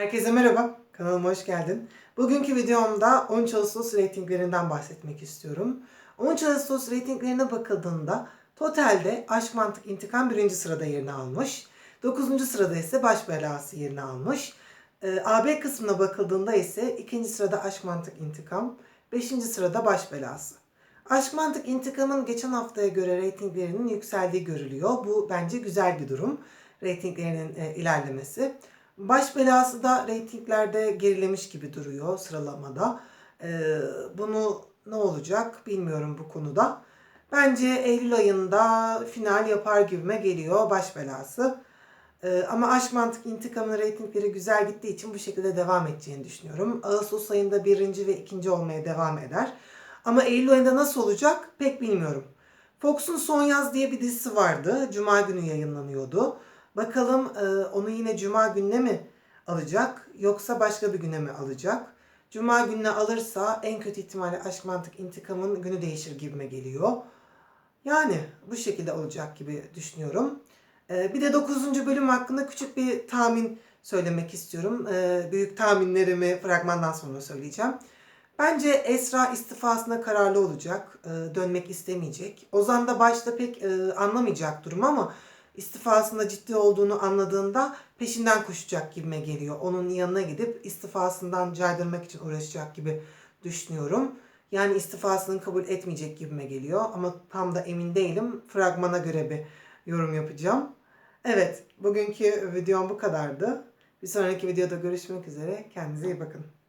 Herkese merhaba, kanalıma hoş geldin. Bugünkü videomda 13 Ağustos reytinglerinden bahsetmek istiyorum. 13 Ağustos reytinglerine bakıldığında totalde Aşk Mantık İntikam birinci sırada yerini almış. 9. sırada ise Baş Belası yerini almış. Ee, AB kısmına bakıldığında ise ikinci sırada Aşk Mantık İntikam, 5. sırada Baş Belası. Aşk Mantık İntikam'ın geçen haftaya göre reytinglerinin yükseldiği görülüyor. Bu bence güzel bir durum. Reytinglerinin e, ilerlemesi. Baş belası da reytinglerde gerilemiş gibi duruyor sıralamada. Ee, bunu ne olacak bilmiyorum bu konuda. Bence Eylül ayında final yapar gibime geliyor baş belası. Ee, ama Aşk Mantık İntikam'ın reytingleri güzel gittiği için bu şekilde devam edeceğini düşünüyorum. Ağustos ayında birinci ve ikinci olmaya devam eder. Ama Eylül ayında nasıl olacak pek bilmiyorum. Fox'un Son Yaz diye bir dizisi vardı. Cuma günü yayınlanıyordu. Bakalım e, onu yine Cuma gününe mi alacak yoksa başka bir güne mi alacak? Cuma gününe alırsa en kötü ihtimalle Aşk Mantık İntikam'ın günü değişir gibime geliyor. Yani bu şekilde olacak gibi düşünüyorum. E, bir de 9. bölüm hakkında küçük bir tahmin söylemek istiyorum. E, büyük tahminlerimi fragmandan sonra söyleyeceğim. Bence Esra istifasına kararlı olacak. e, dönmek istemeyecek. Ozan da başta pek e, anlamayacak durum ama istifasında ciddi olduğunu anladığında peşinden koşacak gibime geliyor. Onun yanına gidip istifasından caydırmak için uğraşacak gibi düşünüyorum. Yani istifasını kabul etmeyecek gibime geliyor ama tam da emin değilim. Fragmana göre bir yorum yapacağım. Evet, bugünkü videom bu kadardı. Bir sonraki videoda görüşmek üzere. Kendinize iyi bakın.